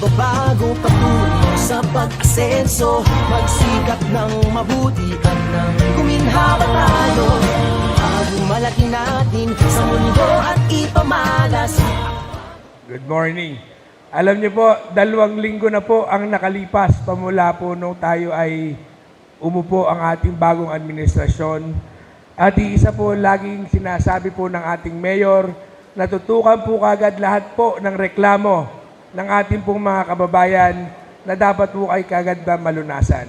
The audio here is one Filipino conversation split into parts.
ng pagbabago patungo sa pag-asenso. Magsikap ng mabuti at ng guminhawa tayo. Malaki natin sa mundo at ipamalas. Good morning. Alam niyo po, dalawang linggo na po ang nakalipas. Pamula po nung tayo ay umupo ang ating bagong administrasyon. At isa po laging sinasabi po ng ating mayor, natutukan po kagad lahat po ng reklamo ng ating pong mga kababayan na dapat po ay kagad ba malunasan.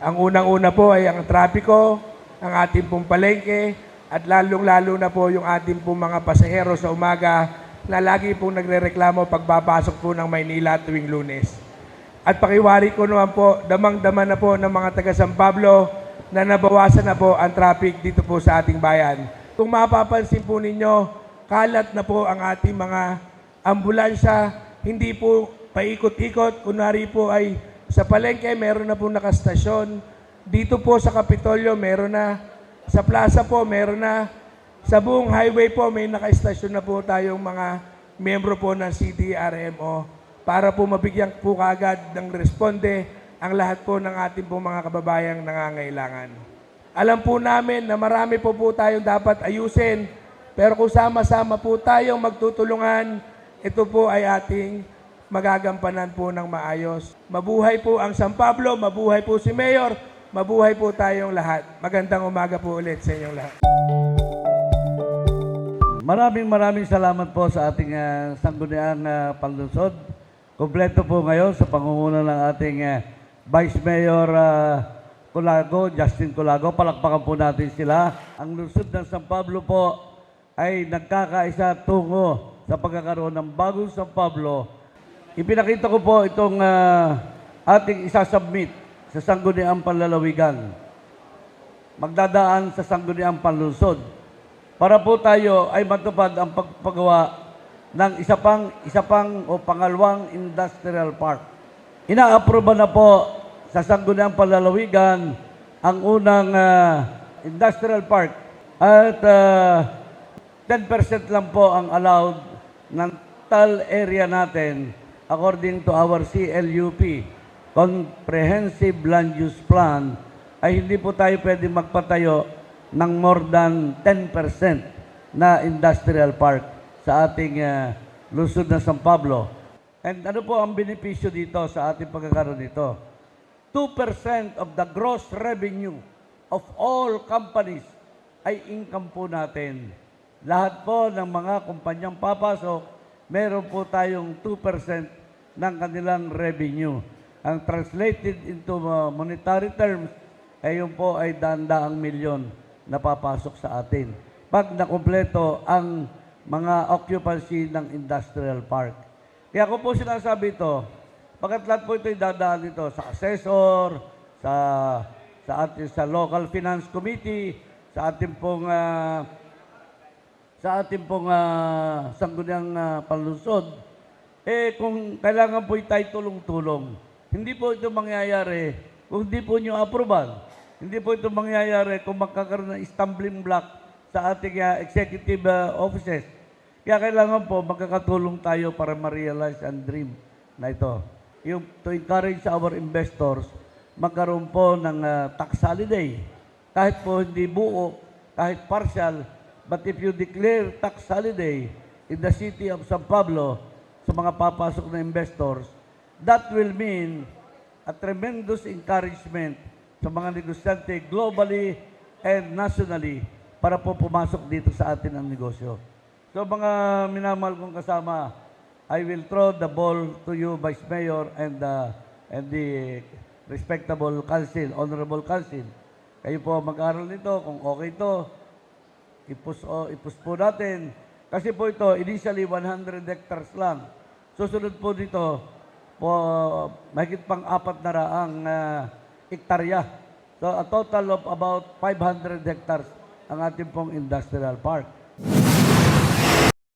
Ang unang-una po ay ang trapiko, ang ating pong palengke, at lalong-lalo na po yung ating pong mga pasahero sa umaga na lagi pong nagre-reklamo pagbabasok po ng Maynila tuwing lunes. At pakiwari ko naman po, damang-dama na po ng mga taga San Pablo na nabawasan na po ang traffic dito po sa ating bayan. Kung mapapansin po ninyo, kalat na po ang ating mga ambulansya, hindi po paikot-ikot, kunwari po ay sa palengke meron na po nakastasyon, dito po sa Kapitolyo meron na, sa plaza po meron na, sa buong highway po may nakaistasyon na po tayong mga miyembro po ng CDRMO para po mabigyan po kaagad ng responde ang lahat po ng ating po mga kababayang nangangailangan. Alam po namin na marami po po tayong dapat ayusin, pero kung sama-sama po tayong magtutulungan, ito po ay ating magagampanan po ng maayos. Mabuhay po ang San Pablo, mabuhay po si Mayor, mabuhay po tayong lahat. Magandang umaga po ulit sa inyong lahat. Maraming maraming salamat po sa ating uh, sangguniang uh, panlusod. Kompleto po ngayon sa pangunguna ng ating ah, Vice Mayor uh, Colago, Justin Colago. Palakpakan po natin sila. Ang lusod ng San Pablo po ay nagkakaisa tungo sa pagkakaroon ng bagong San Pablo. Ipinakita ko po itong ah, ating isasubmit sa sangguniang panlalawigan. Magdadaan sa sangguniang panlusod para po tayo ay matupad ang pagpagawa ng isa pang, isa pang o pangalawang industrial park. Inaaproba na po sa Sangguniang Palalawigan ang unang ah, industrial park at ah, 10% lang po ang allowed ng tal area natin according to our CLUP, Comprehensive Land Use Plan, ay hindi po tayo pwede magpatayo ng more than 10% na industrial park sa ating ah, lungsod ng San Pablo. And ano po ang benepisyo dito sa ating pagkakaroon nito? 2% of the gross revenue of all companies ay income po natin. Lahat po ng mga kumpanyang papasok, meron po tayong 2% ng kanilang revenue. Ang translated into uh, monetary terms, ay yun po ay daang milyon na papasok sa atin. Pag nakumpleto ang mga occupancy ng industrial park. Kaya ko po sinasabi ito, pagkat lahat po ito dadaan dito sa assessor, sa sa ating sa local finance committee, sa ating pong ah, sa ating pong uh, sangguniang uh, panlusod, eh kung kailangan po tayo tulong-tulong, hindi po ito mangyayari kung hindi po nyo approval. Hindi po ito mangyayari kung magkakaroon ng stumbling block sa ating uh, executive uh, offices. Kaya kailangan po magkakatulong tayo para ma-realize ang dream na ito. Yung to encourage our investors, magkaroon po ng uh, tax holiday. Kahit po hindi buo, kahit partial, but if you declare tax holiday in the city of San Pablo sa mga papasok na investors, that will mean a tremendous encouragement sa mga negosyante globally and nationally para po pumasok dito sa atin ang negosyo. So mga minamahal kong kasama, I will throw the ball to you, Vice Mayor, and, uh, and the respectable council, honorable council. Kayo po mag-aral nito kung okay to ipus, o, ipus po natin. Kasi po ito, initially 100 hectares lang. Susunod po dito, po, mahigit pang apat na raang ah, hektarya. So, a total of about 500 hectares ang ating pong industrial park.